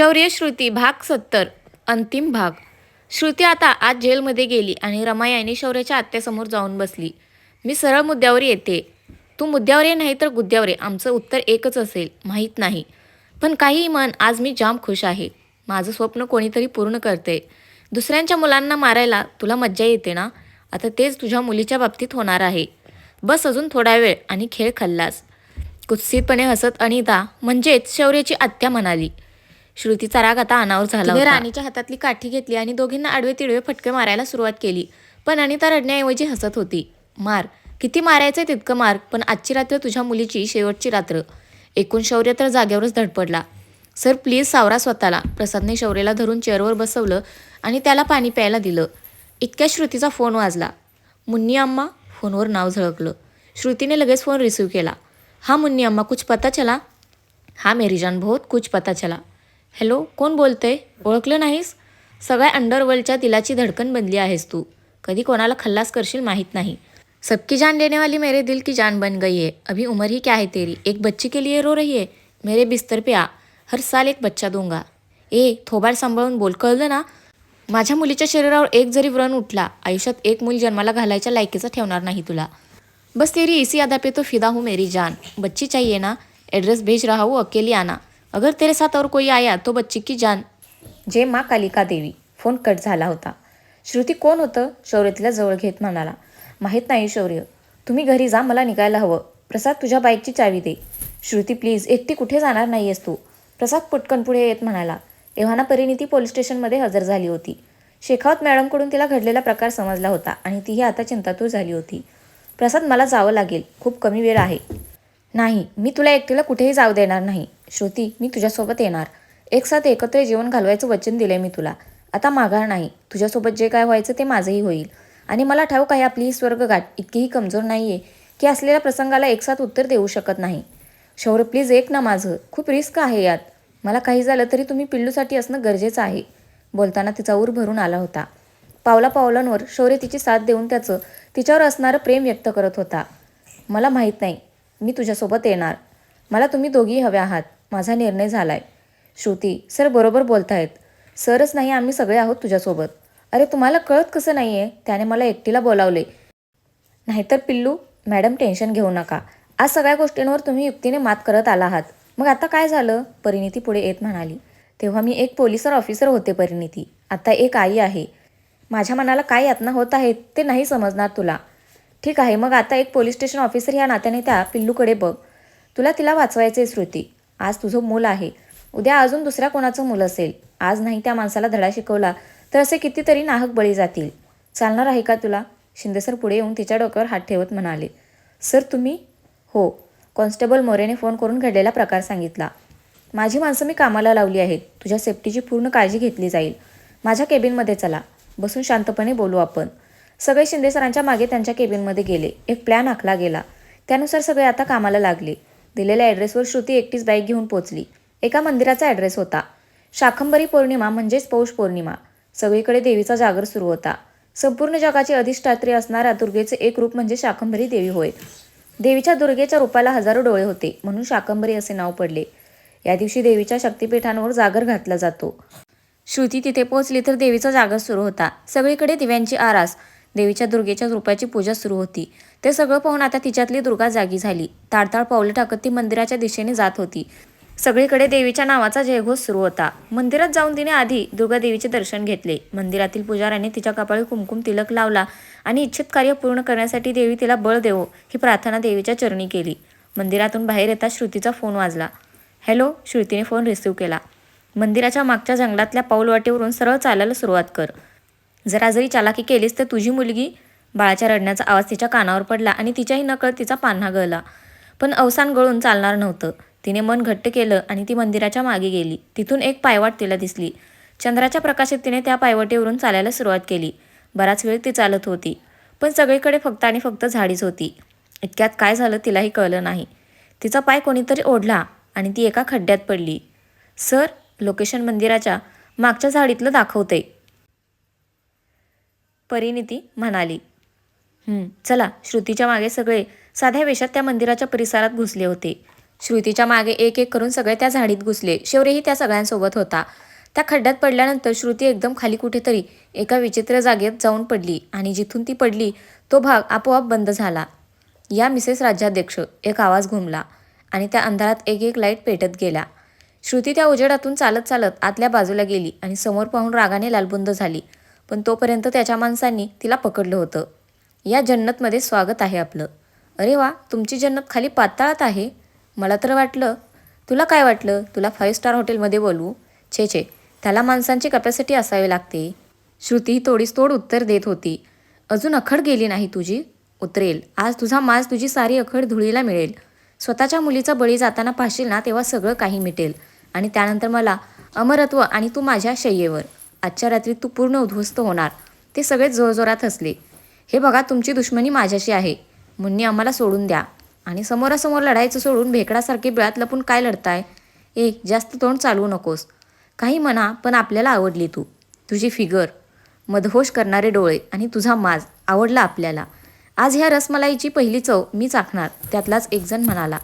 शौर्य श्रुती भाग सत्तर अंतिम भाग. श्रुती आता आज जेलमध्ये गेली आणि रमायाने शौर्याच्या आत्यासमोर जाऊन बसली. मी सरळ मुद्द्यावर येते. तू मुद्द्यावर ये नाही तर गुद्द्यावर ये. आमचं उत्तर एकच असेल माहीत नाही. पण काही मन आज मी जाम खुश आहे. माझं स्वप्न कोणीतरी पूर्ण करते. दुसऱ्यांच्या मुलांना मारायला तुला मज्जा येते ना? आता तेच तुझ्या मुलीच्या बाबतीत होणार आहे. बस अजून थोडा वेळ आणि खेळ खाल्लास. कुत्सितपणे हसत अनिता म्हणजेच शौर्याची आत्या म्हणाली. श्रुतीचा राग आता अनावर झाला. राणीच्या हातातली काठी घेतली आणि दोघींना आडवे तिडवे फटके मारायला सुरुवात केली. पण अनिता रडण्याऐवजी हसत होती. मार किती मारायचं तितकं मार पण आजची रात्र तुझ्या मुलीची शेवटची रात्र. एकूण शौर्य तर जागेवरच धडपडला. सर प्लीज सावरा स्वतःला. प्रसादने शौर्याला धरून चेअरवर बसवलं आणि त्याला पाणी प्यायला दिलं. इतक्या श्रुतीचा फोन वाजला. मुन्नी अम्मा फोनवर नाव झळकलं. श्रुतीने लगेच फोन रिसीव्ह केला. हा मुन्नी अम्मा कुछ पता चला? हा मेरी जान बहुत कुछ पता चला. हॅलो कोण बोलतंय? ओळखलं नाहीस? सगळ्या अंडरवर्ल्डच्या दिलाची धडकन बनली आहेस तू. कधी कोणाला खल्लास करशील माहीत नाही. सबकी जान लेने वाली मेरे दिल की जान बन गई है. अभी उम्र ही क्या है तेरी? एक बच्ची के लिए रो रही है? मेरे बिस्तर पे आ. हर साल एक बच्चा दूंगा. ए थोबाड सांभाळून बोल कळलं ना? माझ्या मुलीच्या शरीरावर एक जरी व्रण उठला आयुष्यात एक मूल जन्माला घालायच्या लायकीचा ठेवणार नाही तुला. बस तेरी इसी अदा पे तो फिदा हूँ मेरी जान. बच्ची चाहिए ना? एड्रेस भेज रहा हूँ अकेली आना. अगर तेरे साथ और कोई आया तो बच्ची की जान। जे माँ कालिका देवी फोन कट झाला होता. श्रुती कोण होतं? शौर्यतीला जवळ घेत म्हणाला. माहीत नाही शौर्य. तुम्ही घरी जा मला निघायला हवं. प्रसाद तुझ्या बाईकची चावी दे. श्रुती प्लीज एकटी कुठे जाणार नाही आहेस तू? प्रसाद पटकन पुढे येत म्हणाला. एव्हाना परिणिती पोलीस स्टेशनमध्ये हजर झाली होती. शेखावत मॅडमकडून तिला घडलेला प्रकार समजला होता आणि तीही आता चिंतातूर झाली होती. प्रसाद मला जावं लागेल. खूप कमी वेळ आहे. नाही मी तुला एकटीला कुठेही जाऊ देणार नाही. श्रुती मी तुझ्यासोबत येणार. एकसाथ एकत्र जेवण घालवायचं वचन दिलंय मी तुला. आता माघार नाही. तुझ्यासोबत जे काय व्हायचं ते माझंही होईल. आणि मला ठाऊक आहे आपली ही स्वर्गगाठ इतकीही कमजोर नाही आहे की असलेल्या प्रसंगाला एकसाथ उत्तर देऊ शकत नाही. शौर्य प्लीज एक ना माझं. खूप रिस्क आहे यात. मला काही झालं तरी तुम्ही पिल्लूसाठी असणं गरजेचं आहे. बोलताना तिचा ऊर भरून आला होता. पावला पावलांवर शौर्य तिची साथ देऊन त्याचं तिच्यावर असणारं प्रेम व्यक्त करत होता. मला माहीत नाही. मी तुझ्यासोबत येणार. मला तुम्ही दोघी हव्या आहात. माझा निर्णय झाला आहे श्रुती सर बरोबर बोलतायत. सरच नाही आम्ही सगळे आहोत तुझ्यासोबत. अरे तुम्हाला कळत कसं नाही आहे त्याने मला एकटीला बोलावले. नाहीतर पिल्लू मॅडम टेन्शन घेऊ नका. आज सगळ्या गोष्टींवर तुम्ही युक्तीने मात करत आला आहात. मग आता काय झालं? परिणिती पुढे येत म्हणाली. तेव्हा मी एक पोलिसर ऑफिसर होते परिणिती. आता एक आई आहे. माझ्या मनाला काय यातना होत आहेत ते नाही समजणार तुला. ठीक आहे मग आता एक पोलीस स्टेशन ऑफिसर ह्या नात्याने त्या पिल्लूकडे बघ. तुला तिला वाचवायचे श्रुती. आज तुझं मूल आहे. उद्या अजून दुसऱ्या कोणाचं मूल असेल. आज नाही त्या माणसाला धडा शिकवला तर असे कितीतरी नाहक बळी जातील. चालणार आहे का तुला? शिंदेसर पुढे येऊन तिच्या डोक्यावर हात ठेवत म्हणाले. सर तुम्ही? हो. कॉन्स्टेबल मोरेने फोन करून घडलेला प्रकार सांगितला. माझी माणसं मी कामाला लावली आहेत. तुझ्या सेफ्टीची पूर्ण काळजी घेतली जाईल. माझ्या केबिनमध्ये चला. बसून शांतपणे बोलू आपण. सगळे शिंदे सरांच्या मागे त्यांच्या केबिनमध्ये गेले. एक प्लॅन आखला गेला. त्यानुसार सगळे आता कामाला लागले. दिलेल्या ॲड्रेसवर श्रुती एकटीच बाईक घेऊन पोचली एका मंदिराचा ॲड्रेस होता. शाखंबरी पौर्णिमा म्हणजेच पौष पौर्णिमा. सगळीकडे देवीचा जागर सुरू होता. संपूर्ण जगाची अधिष्ठात्री असणाऱ्या दुर्गेचे एक रूप म्हणजे शाकंभरी देवी होय. देवीच्या दुर्गेच्या रूपाला हजारो डोळे होते म्हणून शाकंभरी असे नाव पडले. या दिवशी देवीच्या शक्तिपीठांवर जागर घातला जातो. श्रुती तिथे पोहोचली तर देवीचा जागर सुरू होता. सगळीकडे दिव्यांची आरास. देवीच्या दुर्गेच्या रूपाची पूजा सुरू होती. ते सगळं पाहून आता तिच्यातली दुर्गा जागी झाली. ताडताळ पावले टाकत ती मंदिराच्या दिशेने जात होती. सगळीकडे देवीच्या नावाचा जयघोष सुरू होता. मंदिरात जाऊन तिने आधी दुर्गा देवीचे दर्शन घेतले. मंदिरातील पुजाऱ्याने तिच्या कपाळी कुमकुम तिलक लावला आणि इच्छित कार्य पूर्ण करण्यासाठी देवी तिला बळ देवो ही प्रार्थना देवीच्या चरणी केली. मंदिरातून बाहेर येता श्रुतीचा फोन वाजला. हॅलो श्रुतीने फोन रिसीव्ह केला. मंदिराच्या मागच्या जंगलातल्या पाऊलवाटेवरून सरळ चालायला सुरुवात कर. जरा जरी चालाकी केलीस तर तुझी मुलगी बाळाच्या रडण्याचा आवाज तिच्या कानावर पडला आणि तिच्याही नकळत तिचा पान्हा गळला. पण अवसान गळून चालणार नव्हतं. तिने मन घट्ट केलं आणि ती मंदिराच्या मागे गेली. तिथून एक पायवाट तिला दिसली. चंद्राच्या प्रकाशात तिने त्या पायवटीवरून चालायला सुरुवात केली. बराच वेळ ती चालत होती. पण सगळीकडे फक्त आणि फक्त झाडीच होती. इतक्यात काय झालं तिलाही कळलं नाही. तिचा पाय कोणीतरी ओढला आणि ती एका खड्ड्यात पडली. सर लोकेशन मंदिराच्या मागच्या झाडीतलं दाखवते. परिणिती म्हणाली. चला श्रुतीच्या मागे सगळे साध्या वेशात त्या मंदिराच्या परिसरात घुसले होते. श्रुतीच्या मागे एक एक करून सगळे त्या झाडीत घुसले. शौर्यही त्या सगळ्यांसोबत होता. त्या खड्ड्यात पडल्यानंतर श्रुती एकदम खाली कुठेतरी एका विचित्र जागेत जाऊन पडली आणि जिथून ती पडली तो भाग आपोआप बंद झाला. या मिसेस राज्याध्यक्ष एक आवाज घुमला आणि त्या अंधारात एक एक लाइट पेटत गेला श्रुती त्या उजेडातून चालत चालत आतल्या बाजूला गेली आणि समोर पाहून रागाने लालबुंद झाली. पण तोपर्यंत त्याच्या माणसांनी तिला पकडलं होतं. या जन्नतमध्ये स्वागत आहे आपलं. अरे वा तुमची जन्नत खाली पाताळात आहे. मला तर वाटलं. तुला काय वाटलं? तुला फाईव्ह स्टार हॉटेलमध्ये बोलवू? छे छे. त्याला माणसांची कपॅसिटी असावी लागते. श्रुती ही तोडीस तोड उत्तर देत होती. अजून अखड गेली नाही तुझी? उतरेल. आज तुझा माज तुझी सारी अखड धुळीला मिळेल. स्वतःच्या मुलीचा बळी जाताना पाहशील ना तेव्हा सगळं काही मिटेल. आणि त्यानंतर मला अमरत्व आणि तू माझ्या शय्येवर. आजच्या रात्री तू पूर्ण उद्ध्वस्त होणार. ते सगळे जोरजोरात हसले. हे बघा तुमची दुश्मनी माझ्याशी आहे. मुन्नी आम्हाला सोडून द्या. आणि समोरासमोर लढायचं सोडून भेकडासारखे बिळात लपून काय लढताय? ए जास्त तोंड चालवू नकोस. काही म्हणा पण आपल्याला आवडली तू. तुझी फिगर मदहोश करणारे डोळे आणि तुझा माज आवडला आपल्याला. आज ह्या रसमलाईची पहिली चव मी चाखणार त्यातलाच एकजण म्हणाला.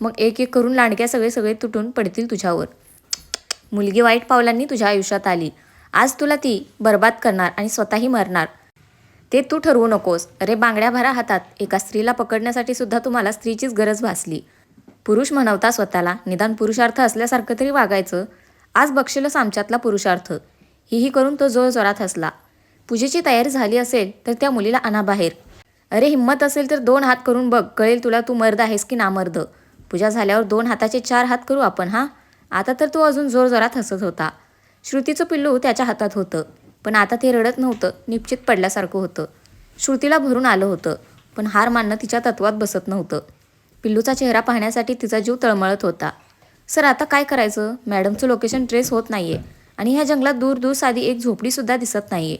मग एक एक करून लांडक्या सगळे सगळे तुटून पडतील तुझ्यावर. मुलगी वाईट पावलांनी तुझ्या आयुष्यात आली. आज तुला ती बर्बाद करणार आणि स्वतःही मरणार. ते तू ठरवू नकोस. अरे बांगड्या भरा हातात. एका स्त्रीला पकडण्यासाठी सुद्धा तुम्हाला स्त्रीचीच गरज भासली. पुरुष म्हणवता स्वतःला. निदान पुरुषार्थ असल्यासारखं तरी वागायचं. आज बक्षीलच आमच्यातला पुरुषार्थ. हीही करून तो जोर जोरात हसला. पूजेची तयारी झाली असेल तर त्या मुलीला आणा बाहेर. अरे हिंमत असेल तर दोन हात करून बघ. कळेल तुला तू मर्द आहेस की नामर्द. पूजा झाल्यावर दोन हाताचे चार हात करू आपण हां? आता तर तो अजून जोरजोरात हसत होता. श्रुतीचं पिल्लू त्याच्या हातात होतं. पण आता ते रडत नव्हतं निश्चित पडल्यासारखं होतं. श्रुतीला भरून आलं होतं पण हार मानणं तिच्या तत्वात बसत नव्हतं. पिल्लूचा चेहरा पाहण्यासाठी तिचा जीव तळमळत होता. सर आता काय करायचं? मॅडमचं लोकेशन ट्रेस होत नाहीये आणि ह्या जंगलात दूर दूर साधी एक झोपडीसुद्धा दिसत नाहीये.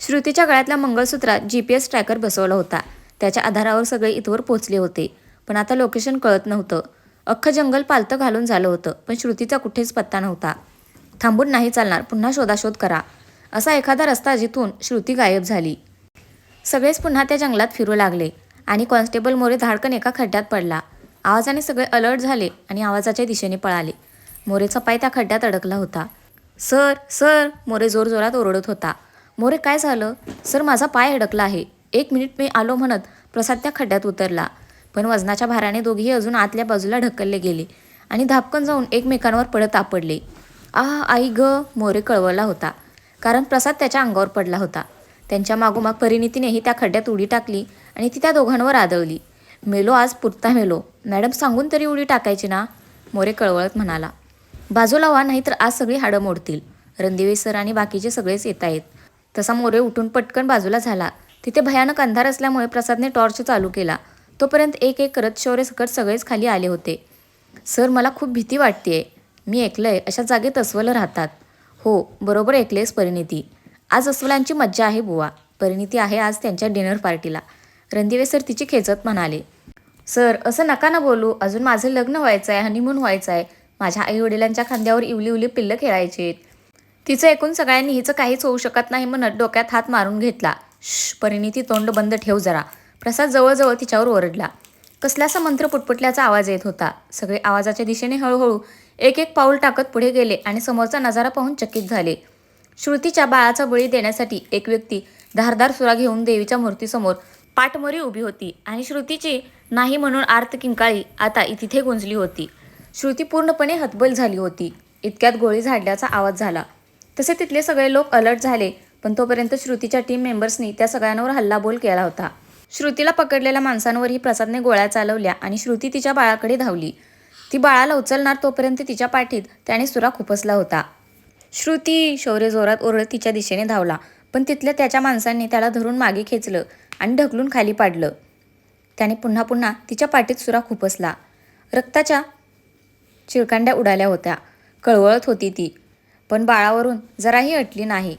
श्रुतीच्या गळ्यातल्या मंगळसूत्रात जी पी एस ट्रॅकर बसवला होता. त्याच्या आधारावर सगळे इथवर पोचले होते. पण आता लोकेशन कळत नव्हतं. अख्खं जंगल पालतं घालून झालं होतं पण श्रुतीचा कुठेच पत्ता नव्हता. थांबून नाही चालणार पुन्हा शोधाशोध करा असा एखादा रस्ता जिथून श्रुती गायब झाली. सगळेच पुन्हा त्या जंगलात फिरू लागले आणि कॉन्स्टेबल मोरे धाडकन एका खड्ड्यात पडला. आवाजाने सगळे अलर्ट झाले आणि आवाजाच्या दिशेने पळाले. मोरेचा पाय त्या खड्ड्यात अडकला होता. सर सर मोरे जोरजोरात ओरडत होता. मोरे काय झालं? सर माझा पाय अडकला आहे. एक मिनिट मी आलो म्हणत प्रसाद त्या खड्ड्यात उतरला. पण वजनाच्या भाराने दोघेही अजून आतल्या बाजूला ढकलले गेले आणि धापकन जाऊन एकमेकांवर पडत आपडले. आह आई ग मोरे कळवला होता. कारण प्रसाद त्याच्या अंगावर पडला होता. त्यांच्या मागोमाग परिणितीनेही त्या खड्ड्यात उडी टाकली आणि ती त्या दोघांवर आदळली. मेलो आज पुरता मेलो. मॅडम सांगून तरी उडी टाकायची ना? मोरे कळवळत म्हणाला. बाजूला व्हा नाहीतर आज सगळी हाडं मोडतील. रणदिवे सर आणि बाकीचे सगळेच येत आहेत तसा मोरे उठून पटकन बाजूला झाला. तिथे भयानक अंधार असल्यामुळे प्रसादने टॉर्च चालू केला. तोपर्यंत एक एक करत शौर्य सकट सगळेच खाली आले होते. सर मला खूप भीती वाटतेय. मी ऐकलंय अशा जागेत अस्वलं राहतात. हो बरोबर ऐकलेस परिणिती. आज अस्वलांची मज्जा आहे बुवा. परिणिती आहे आज त्यांच्या डिनर पार्टीला. रणदिवे सर तिची खेचत म्हणाले सर असं नका ना बोलू. अजून माझं लग्न व्हायचं आहे हनीमून व्हायचं आहे माझ्या आई वडिलांच्या खांद्यावर इवली उवली पिल्लं खेळायची तिचं ऐकून सगळ्यांनी हिचं काहीच होऊ शकत नाही म्हणत डोक्यात हात मारून घेतला. श परिणिती तोंड बंद ठेव जरा. प्रसाद जवळजवळ तिच्यावर ओरडला. कसलासा मंत्र पुटपुटल्याचा आवाज येत होता. सगळे आवाजाच्या दिशेने हळूहळू एक एक पाऊल टाकत पुढे गेले आणि समोरचा नजारा पाहून चकित झाले. श्रुतीच्या बाळाचा बळी देण्यासाठी एक व्यक्ती धारदार सुरा घेऊन देवीच्या मूर्तीसमोर पाठमोरी उभी होती आणि श्रुतीची नाही म्हणून आर्त किंकाळी आता तिथे गुंजली होती. श्रुती पूर्णपणे हतबल झाली होती. इतक्यात गोळी झाडल्याचा आवाज झाला. तसे तिथले सगळे लोक अलर्ट झाले पण तोपर्यंत श्रुतीच्या टीम मेंबर्सनी त्या सगळ्यांवर हल्लाबोल केला होता. श्रुतीला पकडलेल्या माणसांवरही प्रसादने गोळ्या चालवल्या आणि श्रुती तिच्या बाळाकडे धावली. ती बाळाला उचलणार तोपर्यंत तिच्या पाठीत त्याने सुरा खुपसला होता. श्रुती शौर्य जोरात ओरडत तिच्या दिशेने धावला पण तिथल्या त्याच्या माणसांनी त्याला धरून मागे खेचलं आणि ढकलून खाली पाडलं. त्याने पुन्हा पुन्हा तिच्या पाठीत सुरा खुपसला. रक्ताच्या चिळकांड्या उडाल्या होत्या. कळवळत होती ती. पण बाळावरून जराही अटली नाही.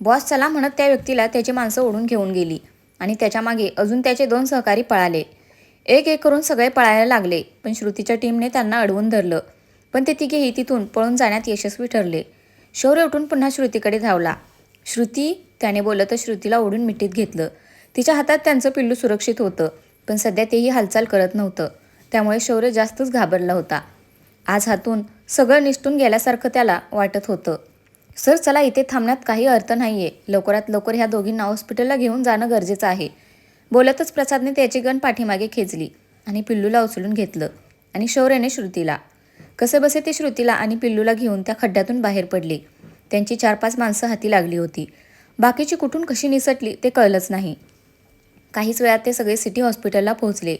बॉस चला म्हणत त्या व्यक्तीला त्याची माणसं ओढून घेऊन गेली. आणि त्याच्यामागे अजून त्याचे दोन सहकारी पळाले. एक एक करून सगळे पळायला लागले पण श्रुतीच्या टीमने त्यांना अडवून धरलं. पण ते तिघेही तिथून पळून जाण्यात यशस्वी ठरले. शौर्य उठून पुन्हा श्रुतीकडे धावला. श्रुती त्याने बोलतच श्रुतीला ओढून मिठीत घेतलं. तिच्या हातात त्यांचं पिल्लू सुरक्षित होतं पण सध्या तेही हालचाल करत नव्हतं. त्यामुळे शौर्य जास्तच घाबरला होता. आज हातून सगळं निष्ठून गेल्यासारखं त्याला वाटत होतं. सर चला इथे थांबण्यात काही अर्थ नाही आहे लवकरात लवकर ह्या दोघींना हॉस्पिटलला घेऊन जाणं गरजेचं आहे. बोलतच प्रसादने त्याची गण पाठीमागे खेचली आणि पिल्लूला उचलून घेतलं आणि शौर्याने श्रुतीला. कसे बसे ते श्रुतीला आणि पिल्लूला घेऊन त्या खड्ड्यातून बाहेर पडले. त्यांची चार पाच माणसं हाती लागली होती. बाकीची कुठून कशी निसटली ते कळलंच नाही. काहीच वेळात ते सगळे सिटी हॉस्पिटलला पोहोचले.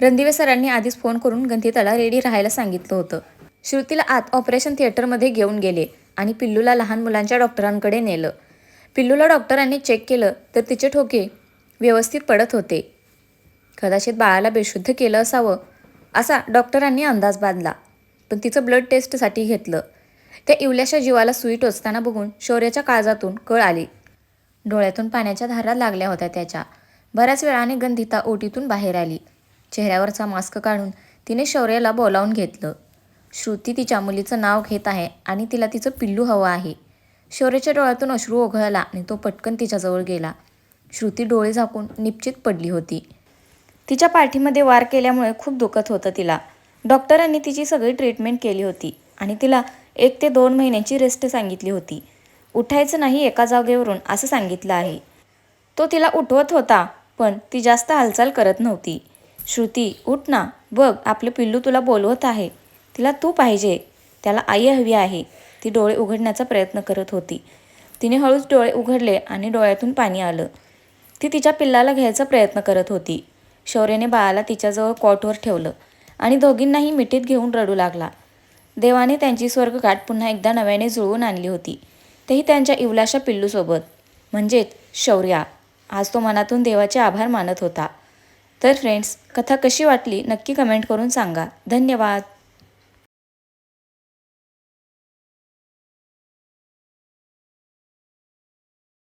रणदिवे सरांनी आधीच फोन करून गंधिताला रेडी राहायला सांगितलं होतं. श्रुतीला आत ऑपरेशन थिएटरमध्ये घेऊन गेले. आणि पिल्लूला लहान मुलांच्या डॉक्टरांकडे नेलं. पिल्लूला डॉक्टरांनी चेक केलं तर तिचे ठोके व्यवस्थित पडत होते. कदाचित बाळाला बेशुद्ध केलं असावं असा डॉक्टरांनी अंदाज बांधला. पण तिचं ब्लड टेस्टसाठी घेतलं. त्या इवल्याशा जीवाला सुई टोचताना बघून शौर्याच्या काळजातून कळ आली. डोळ्यातून पाण्याच्या धारा लागल्या होत्या त्याच्या. बऱ्याच वेळाने गंधिता ओटीतून बाहेर आली. चेहऱ्यावरचा मास्क काढून तिने शौर्याला बोलावून घेतलं. श्रुती तिच्या मुलीचं नाव घेत आहे आणि तिला तिचं पिल्लू हवं आहे. शौर्याच्या डोळ्यातून अश्रू ओघळला आणि तो पटकन तिच्याजवळ गेला. श्रुती डोळे झाकून निश्चित पडली होती. तिच्या पाठीमध्ये वार केल्यामुळे खूप दुखत होतं तिला. डॉक्टरांनी तिची सगळी ट्रीटमेंट केली होती आणि तिला एक ते दोन महिन्यांची रेस्ट सांगितली होती. उठायचं नाही एका जागेवरून असं सांगितलं आहे. तो तिला उठवत होता पण ती जास्त हालचाल करत नव्हती. श्रुती उठ ना बघ आपलं पिल्लू तुला बोलवत आहे. तिला तू पाहिजे. त्याला आई हवी आहे. ती डोळे उघडण्याचा प्रयत्न करत होती. तिने हळूच डोळे उघडले आणि डोळ्यातून पाणी आलं. ती तिच्या पिल्लाला घ्यायचा प्रयत्न करत होती. शौर्याने बाळाला तिच्याजवळ कॉटवर ठेवलं आणि दोघींनाही मिठीत घेऊन रडू लागला. देवाने त्यांची स्वर्गगाठ पुन्हा एकदा नव्याने जुळवून आणली होती. तेही त्यांच्या इवलाशा पिल्लूसोबत. म्हणजेच शौर्या. आज तो मनातून देवाचे आभार मानत होता. तर फ्रेंड्स कथा कशी वाटली नक्की कमेंट करून सांगा. धन्यवाद.